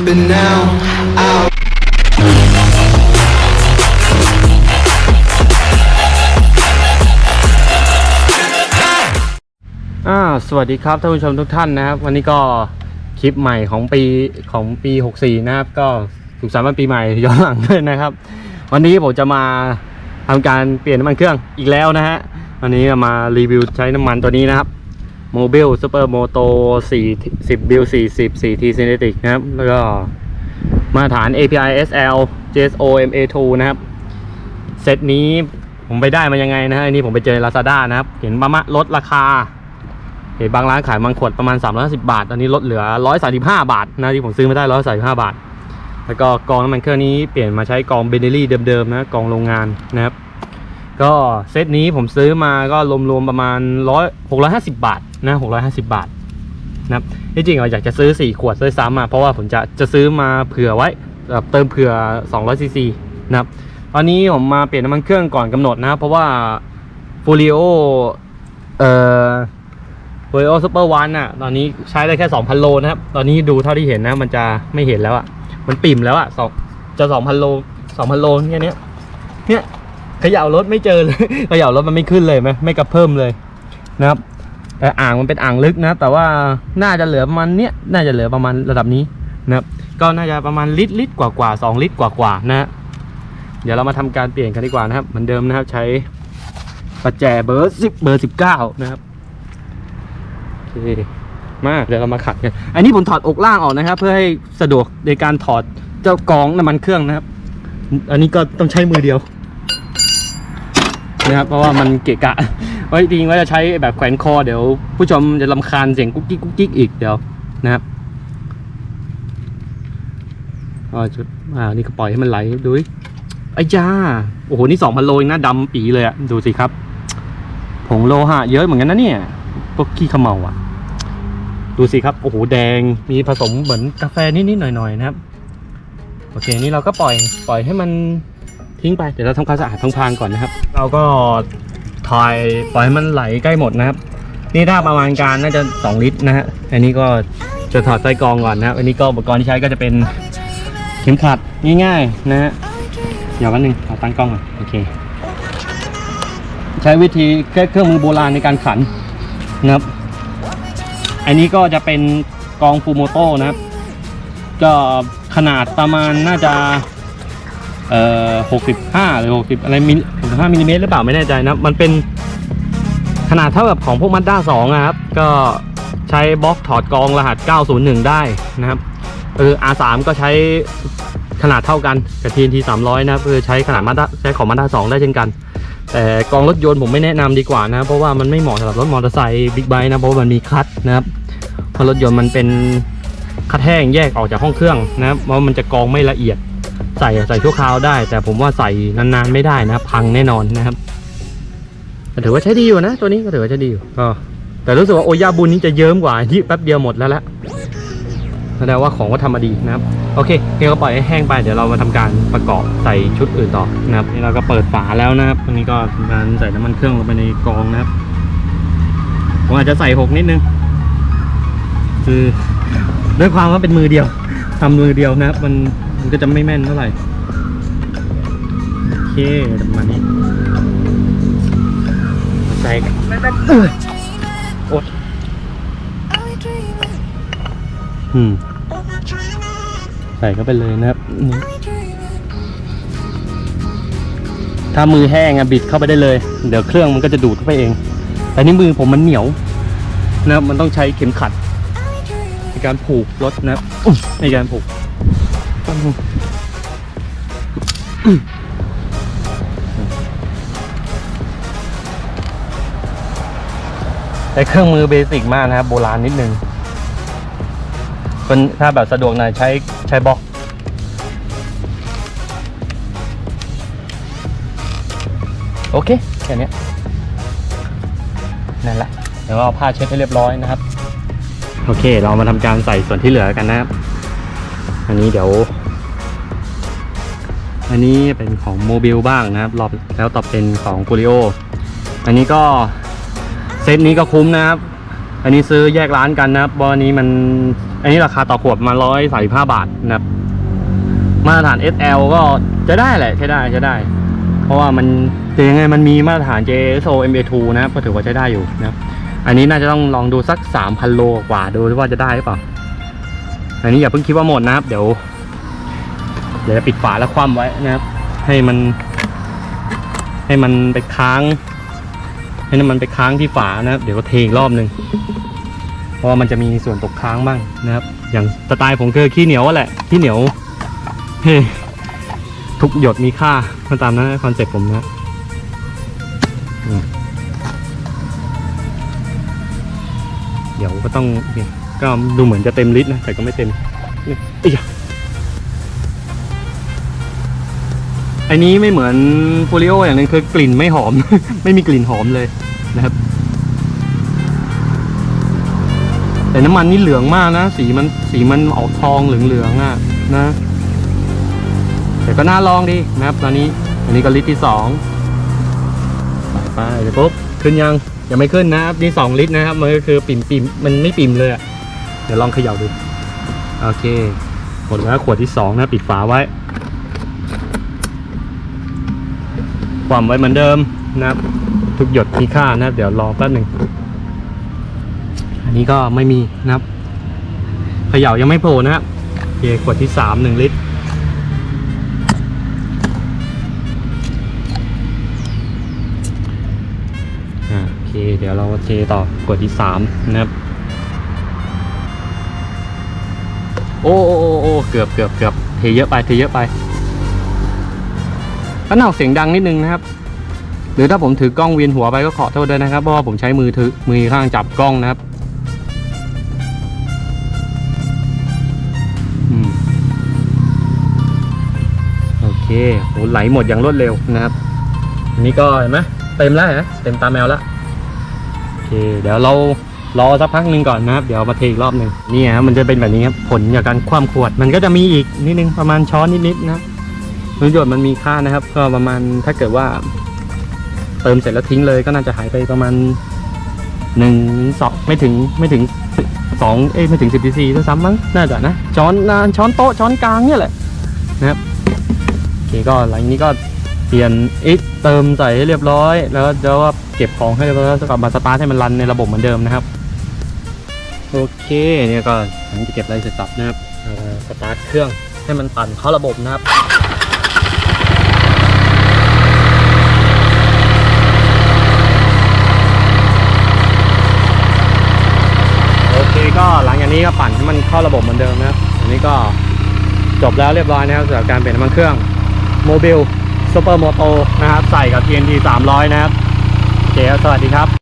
but now I อ่าสวัสดีครับท่านผู้ชมทุกท่านนะครับ วันนี้ก็คลิปใหม่ของปีของปี 64 นะครับ ก็สุขสันต์วันปีใหม่ย้อนหลังด้วยนะครับ วันนี้ผมจะมาทำการเปลี่ยนน้ำมันเครื่องอีกแล้วนะฮะวันนี้มารีวิวใช้น้ำมันตัวนี้นะครับ Mobile Super Moto 4 10 Bill 40 4T Synthetic นะครับ แล้วก็มาตรฐาน API SL JSO MA2 นะครับ เซตนี้ผมไปได้มายังไงนะฮะอันนี้ผมไปเจอ Lazada นะครับ เห็นประมาณลดราคา เห็นบางร้านขายบางขวดประมาณ 350 บาท ตอนนี้ลดเหลือ 135 บาทนะที่ผมซื้อมาได้ 135 บาท แล้วก็กองน้ำมันเครื่องนี้เปลี่ยนมาใช้กองเบเนลี่เดิมๆนะกองโรงงานนะครับ ก็เซตนี้ผมซื้อมาก็รวมๆประมาณ100 650บาทนะ650บาทนะครับที่จริงเราอยากจะซื้อ4ขวดด้วยซ้ำอะเพราะว่าผมจะจะซื้อมาเผื่อไว้แบบเติมเผื่อ200ซีซีนะครับตอนนี้ผมมาเปลี่ยนน้ำมันเครื่องก่อนกำหนดนะเพราะว่าฟูริโอเอ่อโ o โอซูเปอร์วันอะตอนนี้ใช้ได้แค่ 2,000 โลนะครับ ตอนนี้ดูเท่าที่เห็นนะ มันจะไม่เห็นแล้วอะมันปิ่มแล้วอะสองจะ 2,000 โล 2,000 โลแค่นี้เนี่ย ขย่ารถไม่เจอเลยขย่ารถมันไม่ขึ้นเลยไหมไม่กระเพิ่มเลยนะครับแต่อ่างมันเป็นอ่างลึกนะ แต่ว่าน่าจะเหลือประมาณเนี้ยน่าจะเหลือประมาณระดับนี้นะครับ ก็น่าจะประมาณลิตรลิตรกว่ากว่าสองลิตรกว่ากว่านะฮะเดี๋ยวเรามาทำการเปลี่ยนกันดีกว่านะครับเหมือนเดิมนะครับใช้ประแจเบอร์สิบเบอร์สิบเก้านะครับโอเคมาเดี๋ยวเรามาขัดกันอันนี้ผมถอดอกล่างออกนะครับ เพื่อให้สะดวกในการถอดเจ้ากรองน้ำมันเครื่องนะครับ อันนี้ก็ต้องใช้มือเดียว นะครับเพราะว่ามันเกะกะไว้จริงว่าจะใช้แบบแขวนคอเดี๋ยว ผู้ชมจะลำคาญเสียงกุ๊กกิ๊กกุ๊กกิ๊กอีกเดี๋ยวนะครับอ๋อจุดอ่านี่ก็ปล่อยให้มันไหลดูดิไอ้จ้าโอ้โหนี่สองพันโลนะดำปีเลยอะดูสิครับ ผงโลหะเยอะเหมือนกันนะเนี่ยพวกขี้ขมเมาอะดูสิครับโอ้โหแดงมีผสมเหมือนกาแฟนิดๆหน่อยๆนะครับ โอเคนี่เราก็ปล่อยปล่อยให้มัน ทิ้งไปเดี๋ยวเราทำความสะอาดทางพานก่อนนะครับ เราก็ถอยปล่อยให้มันไหลใกล้หมดนะครับ นี่ถ้าประมาณการน่าจะ 2 ลิตรนะฮะอันนี้ก็จะถอดไส้กรองก่อนนะครับอันนี้ก็อุปกรณ์ที่ใช้ก็จะเป็นเข็มขัดง่ายๆนะฮะเดี๋ยววันหนึ่งขอตั้งกล้องก่อนโอเค ใช้วิธีแค่เครื่องมือโบราณในการขันนะครับ อันนี้ก็จะเป็นกองฟูโมโต้นะครับ ก็ขนาดประมาณน่าจะเอ่อ 65หรือ60อะไรมิล65มิลลิเมตรหรือเปล่าไม่แน่ใจนะมันเป็นขนาดเท่ากับของพวกมัดด้า2นะครับ ก็ใช้บล็อกถอดกองรหัส 901 ได้นะครับเออ R3 ก็ใช้ขนาดเท่ากันกับ TNT 300 นะครับคือใช้ขนาดมัดด้าใช้ของมัดด้า2ได้เช่นกัน แต่กองรถยนต์ผมไม่แนะนำดีกว่านะเพราะว่ามันไม่เหมาะสำหรับรถมอเตอร์ไซค์บิ๊กไบค์นะเพราะามันมีคัตนะครับเพราะรถยนต์มันเป็นคัดแห้งแยกออกจากห้องเครื่องนะครับเพราะมันจะกองไม่ละเอียด ใส่ใส่ชั่วคราวได้ แต่ผมว่าใส่นานๆไม่ได้นะพังแน่นอนนะครับแต่ถือว่าใช้ดีอยู่นะตัวนี้ก็ถือว่าใช้ดีอยู่ก็แต่รู้สึกว่าโอยาบุญนี้จะเยิ้มกว่าที่แป๊บเดียวหมดแล้วละแสดงว่าของก็ทำมาดีนะครับโอเคเดี๋ยวก็ปล่อยให้แห้งไปเดี๋ยวเรามาทำการประกอบใส่ชุดอื่นต่อนะครับนี่เราก็เปิดฝาแล้วนะครับตรงนี้ก็ทำการใส่น้ำมันเครื่องลงไปในกองนะครับผมอาจจะใส่หกนิดนึงคือด้วยความว่าเป็นมือเดียวทำมือเดียวนะครับมัน มันก็จะไม่แม่นเท่าไหร่ โอเคประมาณนี้ใส่กันเอ้ยโอ๊ยอืม ใส่เข้าไปเลยนะครับนี่ถ้ามือแห้งอะบิดเข้าไปได้เลย เดี๋ยวเครื่องมันก็จะดูดเข้าไปเอง แต่นี่มือผมมันเหนียวนะครับมันต้องใช้เข็มขัด ในการผูกรถนะครับอุ๊ยในการผูก แต่เครื่องมือเบสิกมากนะครับ โบราณนิดนึงคนถ้าแบบสะดวกหน่อยใช้ใช้บล็อก โอเค แค่นี้นั่นแหละ เดี๋ยวเอาผ้าเช็ดให้เรียบร้อยนะครับ โอเค เรามาทำการใส่ส่วนที่เหลือกันนะครับ อันนี้เดี๋ยว อันนี้เป็นของโมบิลบ้างนะครับรอบแล้วต่อเป็นของกูริโอ อันนี้ก็เซตนี้ก็คุ้มนะครับ อันนี้ซื้อแยกร้านกันนะครับเพราะอันนี้มัน อันนี้ราคาต่อขวดมาร้อยสาบาทนะครับ มาตรฐาน SL ก็จะได้แหละใช้ได้ใช้ได้ เพราะว่ามันแต่ยังไงมันมีมาตรฐาน JSO MA2 นะครับก็ถือว่าใช้ได้อยู่นะครับ อันนี้น่าจะต้องลองดูสัก 3,000 โลกว่าดูว่าจะได้หรือเปล่า อันนี้อย่าเพิ่งคิดว่าหมดนะครับ เดี๋ยว เดี๋ยวจะปิดฝาแล้วคว่ำไว้นะครับ ให้มัน ให้มันไปค้าง ให้น้ำมันไปค้างที่ฝานะครับ เดี๋ยวก็เทอีกรอบหนึ่งเพราะว่ามันจะมีส่วนตกค้างบ้างนะครับ อย่างสไตล์ผมคือขี้เหนียวแหละขี้เหนียวเฮ้ทุกหยดมีค่าก็ตามนั้นคอนเซ็ปต์ผมนะ ก็ต้องก็ดูเหมือนจะเต็มลิตรนะ แต่ก็ไม่เต็มนี่เอ้ยอันนี้ไม่เหมือนฟูริโออย่างนึงคือกลิ่นไม่หอม ไม่มีกลิ่นหอมเลยนะครับ แต่น้ำมันนี่เหลืองมากนะ สีมันสีมันออกทองเหลืองๆอะนะ แต่ก็น่าลองดีนะครับ ตอนนี้ อันนี้ก็ลิตรที่สองไปเดี๋ยวปุ๊บขึ้นยัง ยังไม่ขึ้นนะครับนี่สองลิตรนะครับมันก็คือปิ่มปิ่มมันไม่ปิ่มเลยอะเดี๋ยวลองเขย่าดูโอเคหมดแล้วขวดที่สองนะปิดฝาไว้ความไว้เหมือนเดิมนะครับ ทุกหยดมีค่านะครับ เดี๋ยวรอแป๊บหนึ่งอันนี้ก็ไม่มีนะครับเขย่ายังไม่โผล่นะครับโอเคขวดที่สามหนึ่งลิตร โอเค เดี๋ยวเราเทต่อกดที่สามนะครับ โอ้โอ้โอ้โอเกือบเกือบเกือบเทเยอะไปเทเยอะไปก็น่าเสียงดังนิดนึงนะครับ หรือถ้าผมถือกล้องเวียนหัวไปก็ขอโทษด้วยนะครับ เพราะว่าผมใช้มือถือมือข้างจับกล้องนะครับอโอเคโหไหลหมดอย่างรวดเร็วนะครับ อันนี้ก็เห็นไหมเต็มแล้วเห็นไหมเต็มตาแมวแล้ว เคเดี๋ยวเรารอสักพักหนึ่งก่อนนะครับ เดี๋ยวมาเทอีกรอบหนึ่งนี่ครับมันจะเป็นแบบนี้ครับผลจากการคว่ำขวด มันก็จะมีอีกนิดนึงประมาณช้อนนิดๆนะรับประโยชน์มันมีค่านะครับ ก็ประมาณถ้าเกิดว่า เติมเสร็จแล้วทิ้งเลยก็น่าจะหายไปประมาณหนึ่งสองไม่ถึงไม่ถึงสองเอ้ยไม่ถึงสิบซีด้วยซ้ำมั้งน่าจะนะช้อนนะช้อนโต๊ะช้อนกลางเนี่ยแหละนะครับโอเคก็หลังนี้ก็เปลี่ยนอีกเติมใส่ให้เรียบร้อย แล้วเดี๋ยวว่า ก็บของให้เรียบร้อยแล้วกลับมาสตาร์ทให้มันรันในระบบเหมือนเดิมนะครับ โอเคเนี่ยก็หลังจากเก็บอะไรเสร็จสับนะครับสตาร์ทเครื่องให้มันปั่นเข้าระบบนะครับโอเคก็หลังจากนี้ก็ปั่นให้มันเข้าระบบเหมือนเดิมนะครับอันนี้ก็จบแล้วเรียบร้อยนะครับสำหรับการเปลี่ยนน้ำมันเครื่องโมบิลซูเปอร์โมโตนะครับ ใส่กับ TNT 300 นะครับ เคสวัสดีครับ